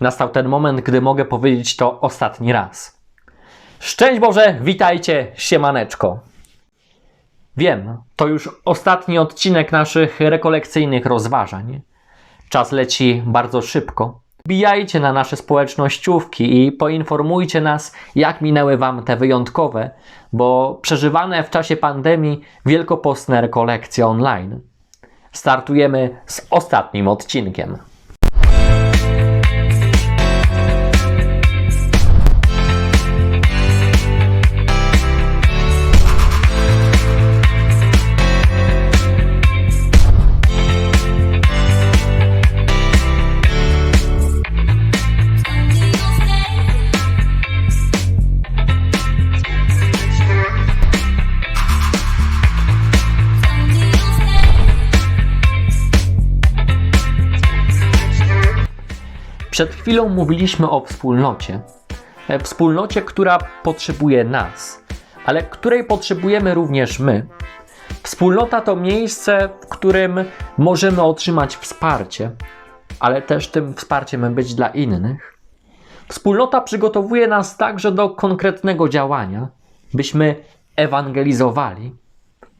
Nastał ten moment, gdy mogę powiedzieć to ostatni raz. Szczęść Boże, witajcie, siemaneczko. Wiem, to już ostatni odcinek naszych rekolekcyjnych rozważań. Czas leci bardzo szybko. Bijajcie na nasze społecznościówki i poinformujcie nas, jak minęły Wam te wyjątkowe, bo przeżywane w czasie pandemii wielkopostne rekolekcje online. Startujemy z ostatnim odcinkiem. Przed chwilą mówiliśmy o wspólnocie. E, Wspólnocie, która potrzebuje nas, ale której potrzebujemy również my. Wspólnota to miejsce, w którym możemy otrzymać wsparcie, ale też tym wsparciem być dla innych. Wspólnota przygotowuje nas także do konkretnego działania, byśmy ewangelizowali,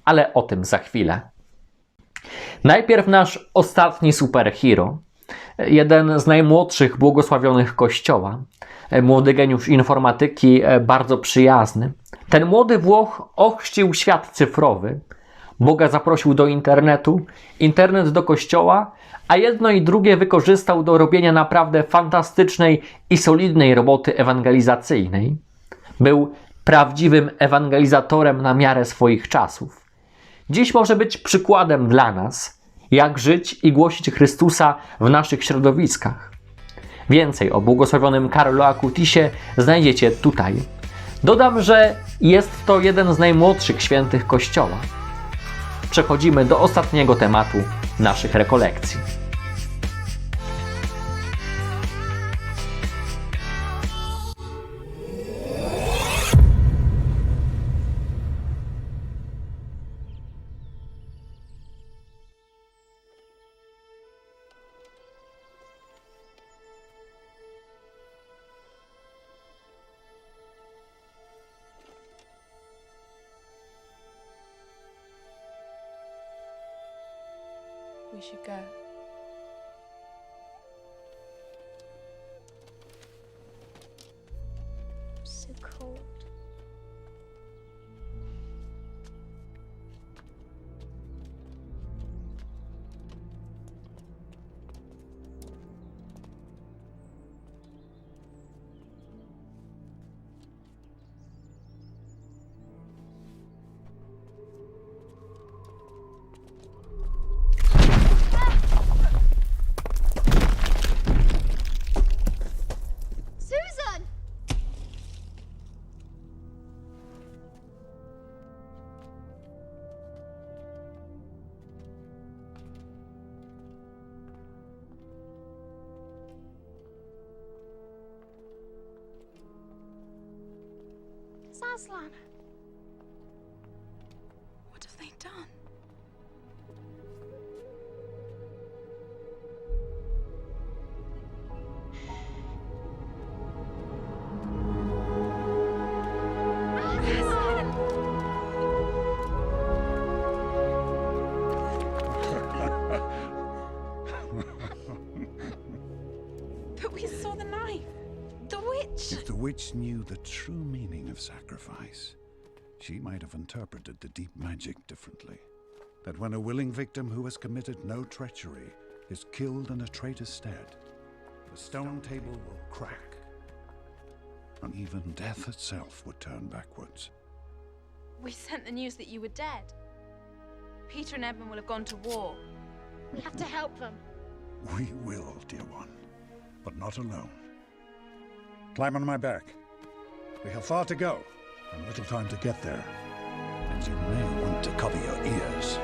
ale o tym za chwilę. Najpierw nasz ostatni superhero, jeden z najmłodszych błogosławionych kościoła, e, młody geniusz informatyki, e, bardzo przyjazny. Ten młody Włoch ochrzcił świat cyfrowy, Boga zaprosił do internetu, internet do kościoła, a jedno i drugie wykorzystał do robienia naprawdę fantastycznej i solidnej roboty ewangelizacyjnej. Był prawdziwym ewangelizatorem na miarę swoich czasów. Dziś może być przykładem dla nas, jak żyć i głosić Chrystusa w naszych środowiskach. Więcej o błogosławionym Karlo Acutisie znajdziecie tutaj. Dodam, że jest to jeden z najmłodszych świętych Kościoła. Przechodzimy do ostatniego tematu naszych rekolekcji. We should go. Aslan. What have they done? But we saw the knife. The witch. If the witch knew the true meaning of sacrifice, she might have interpreted the deep magic differently. That when a willing victim who has committed no treachery is killed in a traitor's stead, the stone table will crack, and even death itself would turn backwards. We sent the news that you were dead. Peter and Edmund will have gone to war. We have to help them. We will, dear one, but not alone. Climb on my back. We have far to go, and little time to get there. And you may want to cover your ears.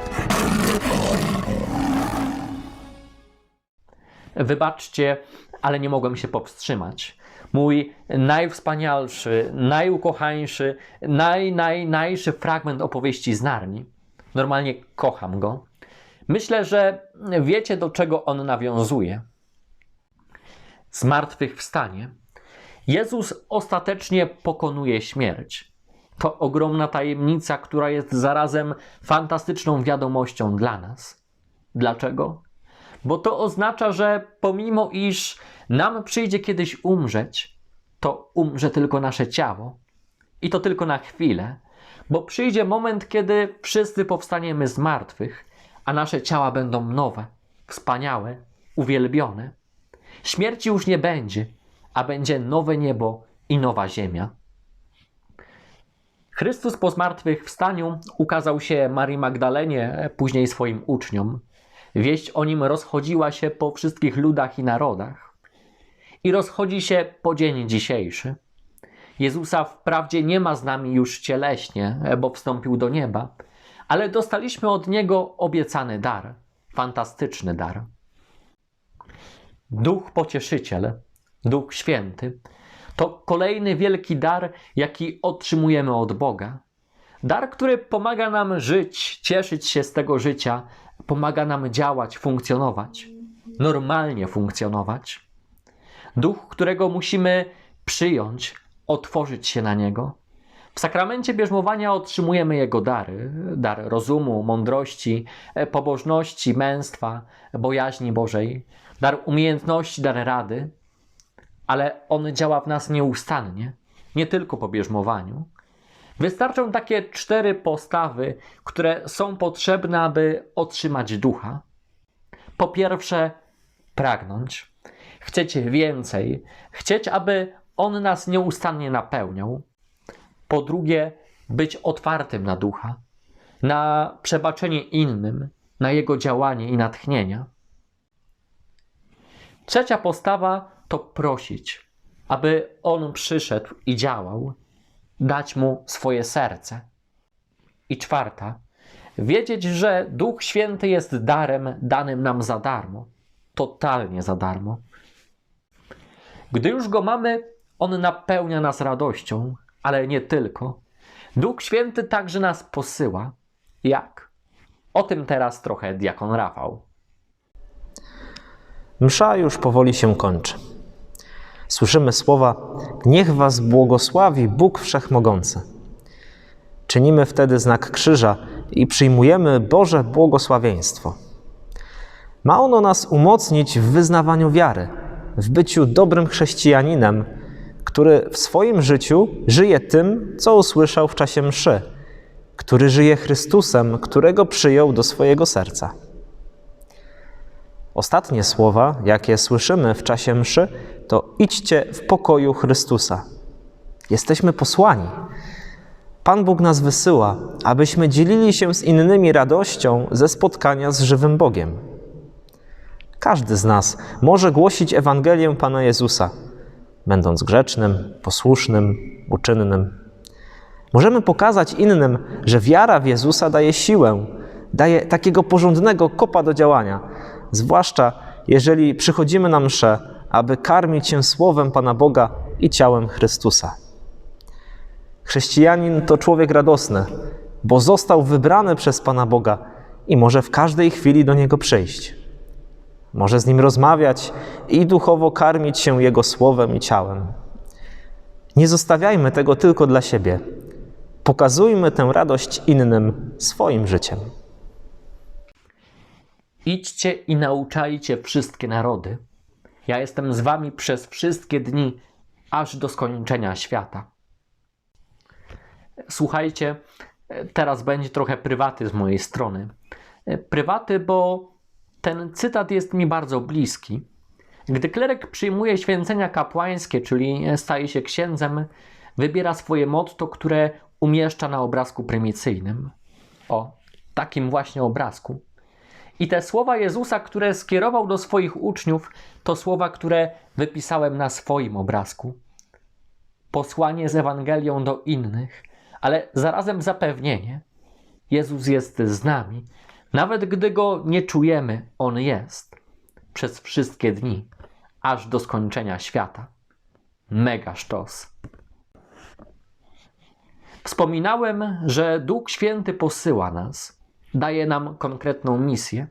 Wybaczcie, ale nie mogłem się powstrzymać. Mój najwspanialszy, najukochańszy, naj, naj, najszy fragment opowieści z Narni. Normalnie kocham go. Myślę, że wiecie, do czego on nawiązuje. zmartwychwstanie, Jezus ostatecznie pokonuje śmierć. To ogromna tajemnica, która jest zarazem fantastyczną wiadomością dla nas. Dlaczego? Bo to oznacza, że pomimo iż nam przyjdzie kiedyś umrzeć, to umrze tylko nasze ciało. I to tylko na chwilę, bo przyjdzie moment, kiedy wszyscy powstaniemy z martwych, a nasze ciała będą nowe, wspaniałe, uwielbione. Śmierci już nie będzie, a będzie nowe niebo i nowa ziemia. Chrystus po zmartwychwstaniu ukazał się Marii Magdalenie, później swoim uczniom. Wieść o nim rozchodziła się po wszystkich ludach i narodach. I rozchodzi się po dzień dzisiejszy. Jezusa wprawdzie nie ma z nami już cieleśnie, bo wstąpił do nieba, ale dostaliśmy od Niego obiecany dar, fantastyczny dar. Duch Pocieszyciel, Duch Święty, to kolejny wielki dar, jaki otrzymujemy od Boga. Dar, który pomaga nam żyć, cieszyć się z tego życia, pomaga nam działać, funkcjonować, normalnie funkcjonować. Duch, którego musimy przyjąć, otworzyć się na niego. W sakramencie bierzmowania otrzymujemy jego dary: dar rozumu, mądrości, pobożności, męstwa, bojaźni Bożej, dar umiejętności, dar rady, ale on działa w nas nieustannie, nie tylko po bierzmowaniu. Wystarczą takie cztery postawy, które są potrzebne, aby otrzymać ducha. Po pierwsze, pragnąć, chcieć więcej, chcieć, aby on nas nieustannie napełniał. Po drugie, być otwartym na ducha, na przebaczenie innym, na jego działanie i natchnienia. Trzecia postawa to prosić, aby on przyszedł i działał, dać mu swoje serce. I czwarta, wiedzieć, że Duch Święty jest darem danym nam za darmo, totalnie za darmo. Gdy już go mamy, on napełnia nas radością, ale nie tylko. Duch Święty także nas posyła. Jak? O tym teraz trochę diakon Rafał. Msza już powoli się kończy. Słyszymy słowa: Niech Was błogosławi Bóg Wszechmogący. Czynimy wtedy znak krzyża i przyjmujemy Boże błogosławieństwo. Ma ono nas umocnić w wyznawaniu wiary, w byciu dobrym chrześcijaninem, który w swoim życiu żyje tym, co usłyszał w czasie mszy, który żyje Chrystusem, którego przyjął do swojego serca. Ostatnie słowa, jakie słyszymy w czasie mszy, to idźcie w pokoju Chrystusa. Jesteśmy posłani. Pan Bóg nas wysyła, abyśmy dzielili się z innymi radością ze spotkania z żywym Bogiem. Każdy z nas może głosić Ewangelię Pana Jezusa, będąc grzecznym, posłusznym, uczynnym. Możemy pokazać innym, że wiara w Jezusa daje siłę, daje takiego porządnego kopa do działania, zwłaszcza jeżeli przychodzimy na mszę, aby karmić się słowem Pana Boga i ciałem Chrystusa. Chrześcijanin to człowiek radosny, bo został wybrany przez Pana Boga i może w każdej chwili do Niego przyjść. Może z Nim rozmawiać i duchowo karmić się Jego słowem i ciałem. Nie zostawiajmy tego tylko dla siebie. Pokazujmy tę radość innym swoim życiem. Idźcie i nauczajcie wszystkie narody. Ja jestem z wami przez wszystkie dni, aż do skończenia świata. Słuchajcie, teraz będzie trochę prywaty z mojej strony. Prywaty, bo ten cytat jest mi bardzo bliski. Gdy klerek przyjmuje święcenia kapłańskie, czyli staje się księdzem, wybiera swoje motto, które umieszcza na obrazku prymicyjnym. O, takim właśnie obrazku. I te słowa Jezusa, które skierował do swoich uczniów, to słowa, które wypisałem na swoim obrazku. Posłanie z Ewangelią do innych, ale zarazem zapewnienie. Jezus jest z nami. Nawet gdy go nie czujemy, on jest. Przez wszystkie dni, aż do skończenia świata. Mega sztos. Wspominałem, że Duch Święty posyła nas daje nam konkretną misję.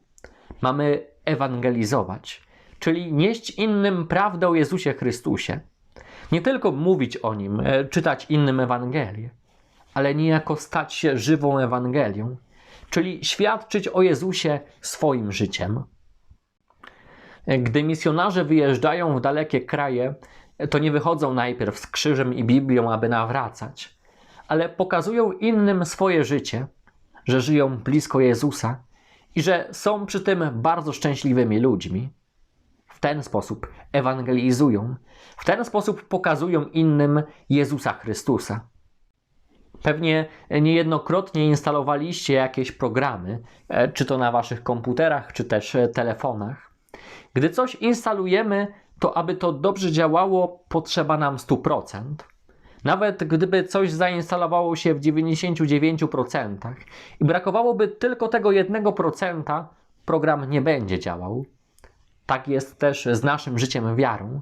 Mamy ewangelizować, czyli nieść innym prawdę o Jezusie Chrystusie. Nie tylko mówić o nim, e, czytać innym Ewangelię, ale niejako stać się żywą Ewangelią, czyli świadczyć o Jezusie swoim życiem. E, Gdy misjonarze wyjeżdżają w dalekie kraje, e, to nie wychodzą najpierw z krzyżem i Biblią, aby nawracać, ale pokazują innym swoje życie, że żyją blisko Jezusa i że są przy tym bardzo szczęśliwymi ludźmi. W ten sposób ewangelizują, w ten sposób pokazują innym Jezusa Chrystusa. Pewnie niejednokrotnie instalowaliście jakieś programy, e, czy to na waszych komputerach, czy też e, telefonach. Gdy coś instalujemy, to aby to dobrze działało, potrzeba nam 100%. Nawet gdyby coś zainstalowało się w 99% i brakowałoby tylko tego 1%, program nie będzie działał. Tak jest też z naszym życiem wiarą.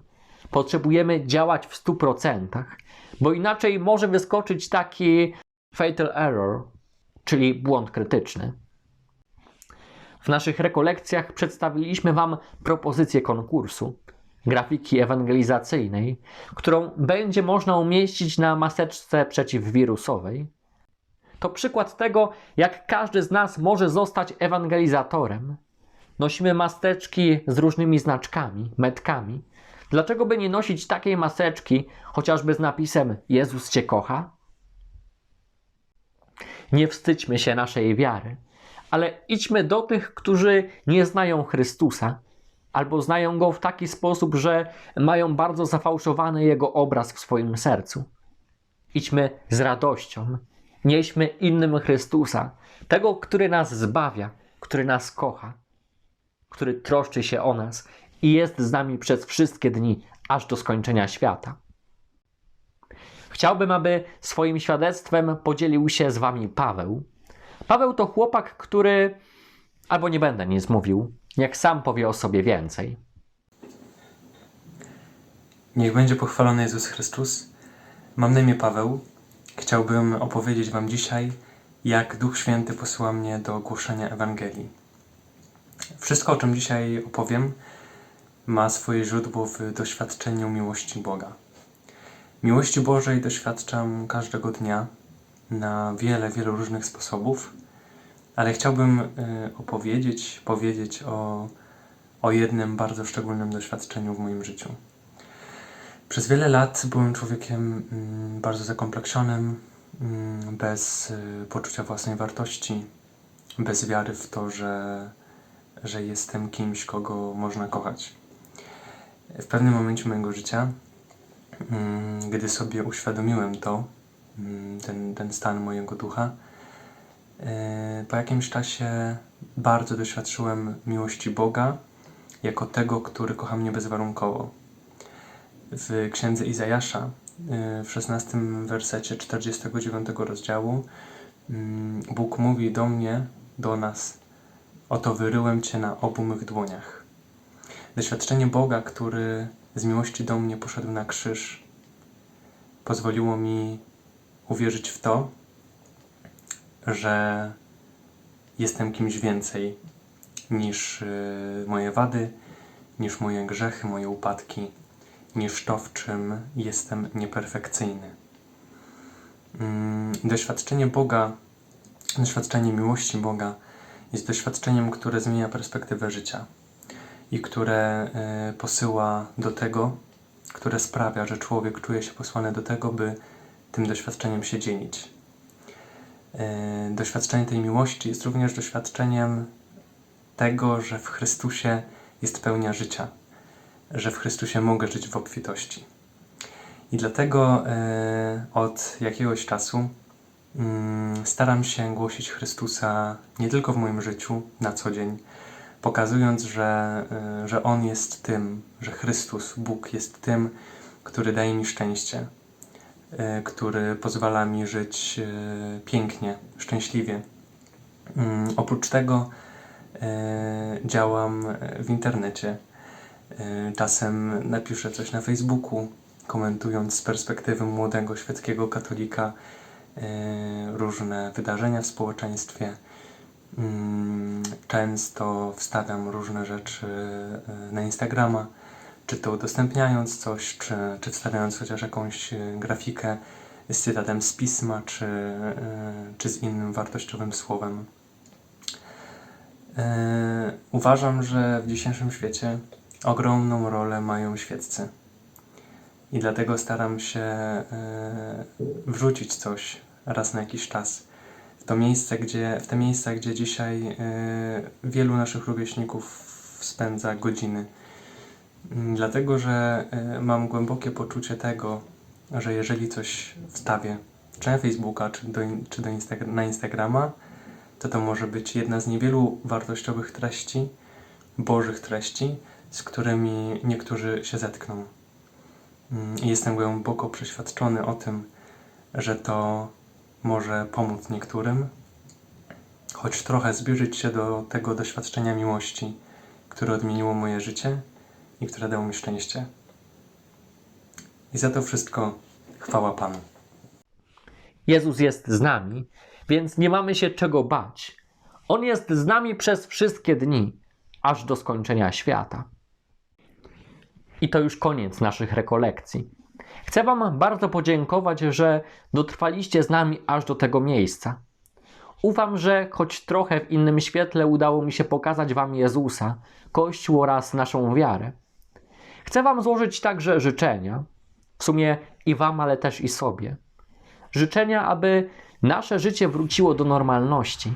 Potrzebujemy działać w 100%, bo inaczej może wyskoczyć taki fatal error, czyli błąd krytyczny. W naszych rekolekcjach przedstawiliśmy Wam propozycję konkursu, grafiki ewangelizacyjnej, którą będzie można umieścić na maseczce przeciwwirusowej. To przykład tego, jak każdy z nas może zostać ewangelizatorem. Nosimy maseczki z różnymi znaczkami, metkami. Dlaczego by nie nosić takiej maseczki, chociażby z napisem Jezus Cię kocha? Nie wstydźmy się naszej wiary, ale idźmy do tych, którzy nie znają Chrystusa, albo znają Go w taki sposób, że mają bardzo zafałszowany Jego obraz w swoim sercu. Idźmy z radością, nieśmy innym Chrystusa, tego, który nas zbawia, który nas kocha, który troszczy się o nas i jest z nami przez wszystkie dni, aż do skończenia świata. Chciałbym, aby swoim świadectwem podzielił się z wami Paweł. Paweł to chłopak, który, albo nie będę nic mówił, jak sam powie o sobie więcej. Niech będzie pochwalony Jezus Chrystus. Mam na imię Paweł. Chciałbym opowiedzieć Wam dzisiaj, jak Duch Święty posyła mnie do głoszenia Ewangelii. Wszystko, o czym dzisiaj opowiem, ma swoje źródło w doświadczeniu miłości Boga. Miłości Bożej doświadczam każdego dnia na wiele, wiele różnych sposobów, ale chciałbym y, opowiedzieć, powiedzieć o, o jednym bardzo szczególnym doświadczeniu w moim życiu. Przez wiele lat byłem człowiekiem mm, bardzo zakompleksionym, mm, bez y, poczucia własnej wartości, bez wiary w to, że, że jestem kimś, kogo można kochać. W pewnym momencie mojego życia, mm, gdy sobie uświadomiłem to, ten, ten stan mojego ducha, po jakimś czasie bardzo doświadczyłem miłości Boga jako tego, który kocha mnie bezwarunkowo w księdze Izajasza y, w 16 wersecie 49 rozdziału mm, Bóg mówi do mnie, do nas Oto wyryłem Cię na obu mych dłoniach. Doświadczenie Boga, który z miłości do mnie poszedł na krzyż, pozwoliło mi uwierzyć w to, że jestem kimś więcej niż y, moje wady, niż moje grzechy, moje upadki, niż to, w czym jestem nieperfekcyjny. Mm, Doświadczenie Boga, doświadczenie miłości Boga jest doświadczeniem, które zmienia perspektywę życia i które y, posyła do tego, które sprawia, że człowiek czuje się posłany do tego, by tym doświadczeniem się dzielić. Y, Doświadczenie tej miłości jest również doświadczeniem tego, że w Chrystusie jest pełnia życia że w Chrystusie mogę żyć w obfitości. I dlatego e, od jakiegoś czasu mm, staram się głosić Chrystusa nie tylko w moim życiu na co dzień, pokazując, że, e, że On jest tym, że Chrystus, Bóg jest tym, który daje mi szczęście, e, który pozwala mi żyć e, pięknie, szczęśliwie. Mm, oprócz tego e, działam w internecie. E, Czasem napiszę coś na Facebooku, komentując z perspektywy młodego świeckiego katolika e, różne wydarzenia w społeczeństwie. Mm, Często wstawiam różne rzeczy e, na Instagrama, czy to udostępniając coś, czy, czy wstawiając chociaż jakąś e, grafikę z cytatem z pisma, czy, e, czy z innym wartościowym słowem. E, Uważam, że w dzisiejszym świecie ogromną rolę mają świeccy. I dlatego staram się wrzucić coś raz na jakiś czas w to miejsce, gdzie, w te miejsca, gdzie dzisiaj wielu naszych rówieśników spędza godziny. Mm, Dlatego, że e, mam głębokie poczucie tego, że jeżeli coś wstawię, czy na Facebooka, czy, do, czy do Instag- na Instagrama, to to może być jedna z niewielu wartościowych treści, bożych treści, z którymi niektórzy się zetkną. Mm, I jestem głęboko przeświadczony o tym, że to może pomóc niektórym, choć trochę zbliżyć się do tego doświadczenia miłości, które odmieniło moje życie i które dało mi szczęście. I za to wszystko chwała Panu. Jezus jest z nami, więc nie mamy się czego bać. On jest z nami przez wszystkie dni, aż do skończenia świata. I to już koniec naszych rekolekcji. Chcę Wam bardzo podziękować, że dotrwaliście z nami aż do tego miejsca. Ufam, że choć trochę w innym świetle udało mi się pokazać Wam Jezusa, Kościół oraz naszą wiarę. Chcę Wam złożyć także życzenia, w sumie i Wam, ale też i sobie życzenia, aby nasze życie wróciło do normalności.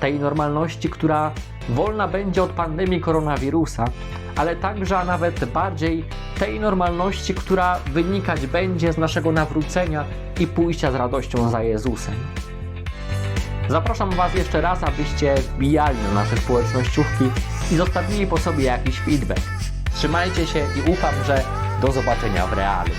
Tej normalności, która wolna będzie od pandemii koronawirusa, ale także, a nawet bardziej, tej normalności, która wynikać będzie z naszego nawrócenia i pójścia z radością za Jezusem. Zapraszam Was jeszcze raz, abyście wbijali na nasze społecznościówki i zostawili po sobie jakiś feedback. Trzymajcie się i ufam, że do zobaczenia w realu.